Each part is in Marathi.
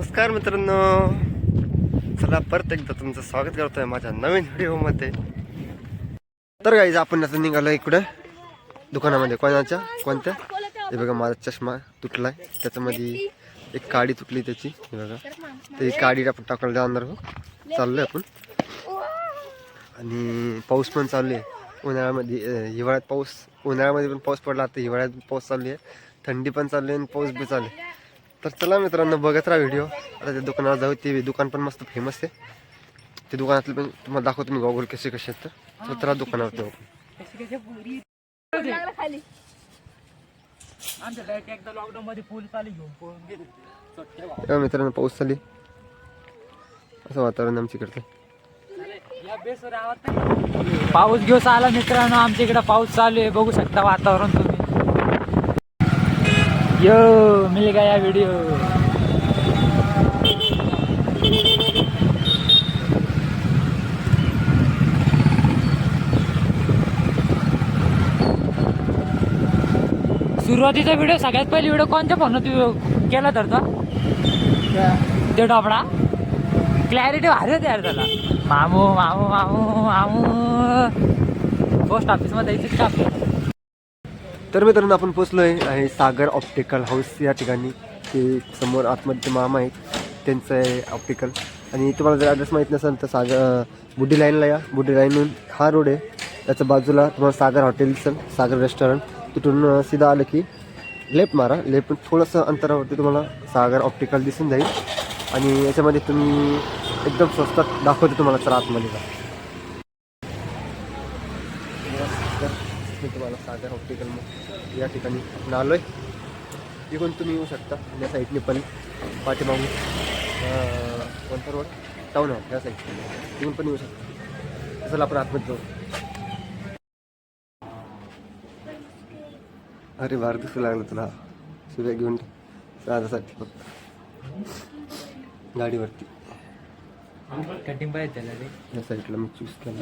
नमस्कार मित्रांनो. चला परत एकदा तुमचं स्वागत करतोय माझ्या नवीन व्हिडिओमध्ये. तर गाईज आपण आता निघालो इकडं दुकानामध्ये. कोणाच्या? कोणत्या? हे बघा माझा चष्मा तुटलाय. त्याच्यामध्ये एक काडी तुटली त्याची हे बघा. ते काडी आपण टाकायला जाणार हो चाललोय आपण. आणि पाऊस पण चालू आहे. उन्हाळ्यामध्ये हिवाळ्यात पाऊस उन्हाळ्यामध्ये पण पाऊस पडला आता हिवाळ्यात पाऊस चालू आहे. थंडी पण चालू आहे आणि पाऊस बी चालू आहे. तर चला मित्रांनो बघत राहा व्हिडिओ आता त्या दुकानावर जाऊ ते दुकान पण मस्त फेमस आहे. ते दुकानातले पण तुम्हाला दाखवतो मी गॉगल कसे कसे आहेत तर. चला दुकानावर जाऊ. आमच्या मित्रांनो पाऊस चालली असं वातावरण आमच्या इकडचं. पाऊस घेऊस आला मित्रांनो आमच्या इकडे पाऊस चालू आहे. बघू शकता वातावरण तुम्ही. यो मिल गया व्हिडिओ सुरुवातीचा व्हिडिओ सगळ्यात पहिले व्हिडिओ कोणत्या फोन केला तर तो? ते डबडा क्लॅरिटी भारी होती यार त्याला. मामू मामू मामू मामू. पोस्ट ऑफिसमध्ये जायचं का आपल्याला? तर मित्रांनो आपण पोचलो आहे सागर ऑप्टिकल हाऊस या ठिकाणी. ते समोर आतमध्ये ते मामा आहेत त्यांचं आहे ऑप्टिकल आणि तुम्हाला जर ॲड्रेस माहीत नसेल तर सागर बुड्डी लाईनला या. बुड्डी लाईनहून हा रोड आहे. त्याच्या बाजूला तुम्हाला सागर हॉटेल दिसेल सागर रेस्टॉरंट तिथून सीधा आलं की लेफ्ट मारा. लेफ्ट थोडंसं अंतरावरती तुम्हाला सागर ऑप्टिकल दिसून जाईल. आणि याच्यामध्ये तुम्ही एकदम स्वस्तात दाखवते तुम्हाला चला आतमध्ये जा तर मी तुम्हाला सागर ऑप्टिकल या ठिकाणी आपण आलो आहे इकडून तुम्ही येऊ शकता या साईडने पण पाठीमागून. कोणता रोड टाऊन हॉल या साईड इकडून पण येऊ शकता. चला आपण आतमध्ये जाऊ. अरे बार दिसू लागलं तुला. शिव्या घेऊन साधासाठी फक्त. गाडीवरती. कटिंग पाहिजे त्याला रे. या साईडला मी चूज केलं.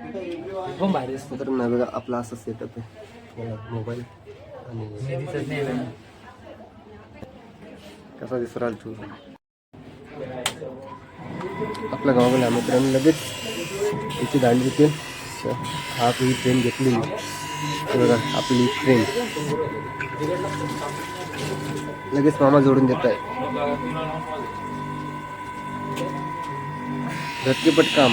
तर बघा आपला असं सेटअप आहे. मोबाईल आणि नाही ना. कसा दिसू राहिला तू? आपल्या गावाला मित्रांनो लगेच याची दांडी देते हा आपली ट्रेन घेतली हे बघा आपली ट्रेन लगेच मामा जोडून देत आहे. झटकेपट काम.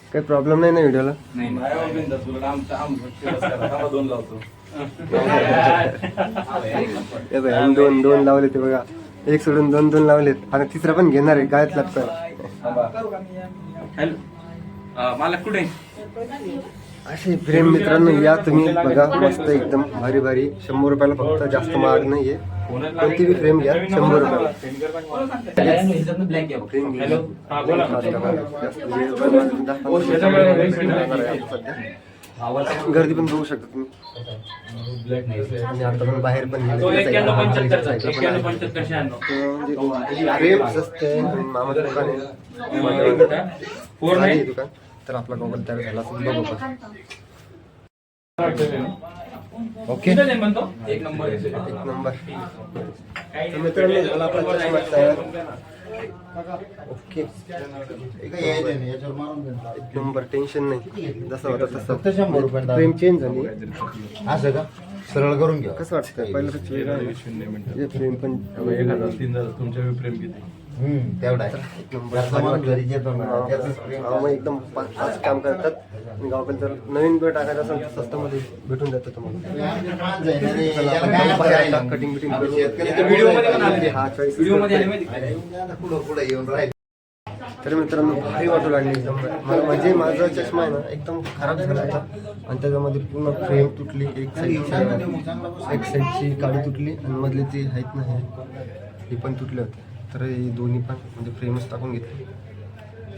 काही प्रॉब्लेम नाही ना व्हिडिओला दोन दोन लावले ते बघा. एक सोडून दोन दोन लावलेत. आणि तिसरा पण घेणार आहे गायत लागतं मला कुठे? असे प्रेम मित्रांनो या तुम्ही बघा मस्त एकदम भारी भारी शंभर रुपयाला फक्त जास्त महाग नाहीये. कोणती बी फ्रेम घ्या शंभर फ्रेम हा, सध्या. गर्दी पण बघू शकता तुम्ही आणि आता पण बाहेर पण म्हणजे प्रेम स्वस्त आहे दुकान आहे तर आपला मोबाईल तयार झाला बघू ओके. एक नंबर एक मित्रांनो झाला ओके. एक नंबर टेन्शन नाही. जसं होतं तसं. शंभर रुपये फ्रेम चेंज झाली. असं का? सरळ करून घ्या. कसं वाटतं पहिलं. फ्रेम पण तुमच्या प्रेम किती? तेवढा आहे. एकदम काम करतात. आणि जर नवीन वेळ टाकायचा असेल तर स्वस्तामध्ये भेटून जातं तुम्हाला? कटिंग बिटिंग. हा पुढं येऊन राहिले. तर मित्रांनो भारी वाटू लागली. एकदम मला म्हणजे माझा चष्मा आहे ना एकदम खराब झाला होता आणि त्याच्यामध्ये पूर्ण फ्रेम तुटली एक साईडची एक साईडची काडी तुटली आणि मधले ते आहेत ना हे हे पण तुटले होते. तर हे दोन्ही पण म्हणजे फ्रेमच टाकून घेतले.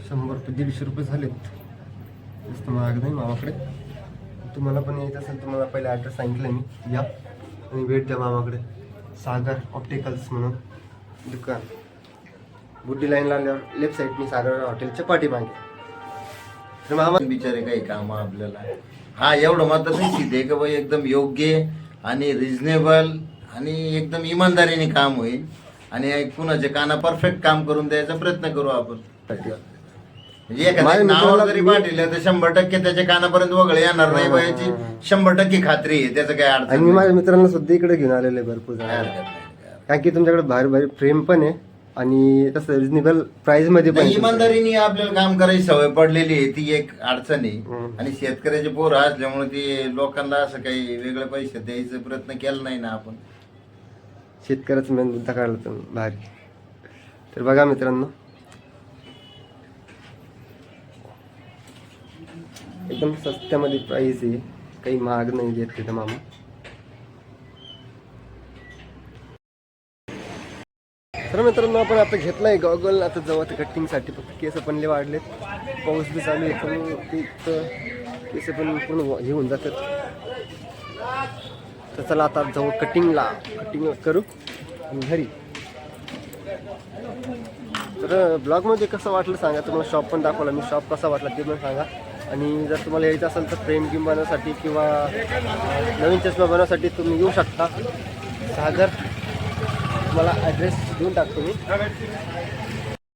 शंभर रुपये दीडशे रुपये झालेत. जास्त महाग नाही मामाकडे. तुम्हाला पण यायचं असेल तुम्हाला पहिला ॲड्रेस सांगितलं मी. या. आणि भेट द्या मामाकडे. सागर ऑप्टिकल्स म्हणून दुकान. बुड्डी लाईनला आल्यावर लेफ्ट साईडनी सागर हॉटेलच्या पाठीमागे तर मामा बिचारे काही काम आपल्याला. हा एवढं मात्र नाही आहे की बाई एकदम योग्य आणि रिजनेबल आणि एकदम इमानदारीने काम होईल. आणि कुणाच्या काना परफेक्ट काम करून द्यायचा प्रयत्न करू आपण. म्हणजे एखाद्या नावावर जरी पाठवलं तर शंभर टक्के त्याच्या कानापर्यंत वगळे येणार नाही बा याची शंभर टक्के खात्री आहे त्याचं काय आणि अडचण मी. माझ्या मित्रांना सुद्धा इकडे घेऊन आलेले भरपूर हरकत नाही. कारण की तुमच्याकडे भारी भारी फ्रेम पण आहे आणि तसं रिजनेबल प्राइसमध्ये पण आहे तुमच्याकडे. इमानदारीने आपल्याला काम करायची सवय पडलेली आहे ती एक अडचण आहे हम्म. आणि शेतकऱ्याचे पोरं असल्यामुळे ते लोकांना असं काही वेगळे पैसे द्यायचा प्रयत्न केला नाही ना आपण शेतकऱ्याचा मेन मुद्दा काढला तुम्ही भारी तर बघा मित्रांनो एकदम सस्त्यामध्ये प्राईस आहे. काही महाग नाही घेत तिथं मामा. तर मित्रांनो आपण आता घेतलाय गॉगल आता जाऊ तर कटिंगसाठी फक्त केस पण वाढलेत. पाऊस बी चालू आहे. पण ते केस पण पूर्ण हे होऊन जातात. तर चला आता जाऊ कटिंगला कटिंग करू. आणि घरी. तर ब्लॉगमध्ये कसं वाटलं सांगा. तुम्हाला शॉप पण दाखवला. मी शॉप कसा वाटला ते पण सांगा. आणि जर तुम्हाला यायचं असेल तर फ्रेम गिम बनवण्यासाठी किंवा नवीन चष्मा बनवण्यासाठी तुम्ही येऊ शकता. सागर तुम्हाला ॲड्रेस देऊन टाकतो मी.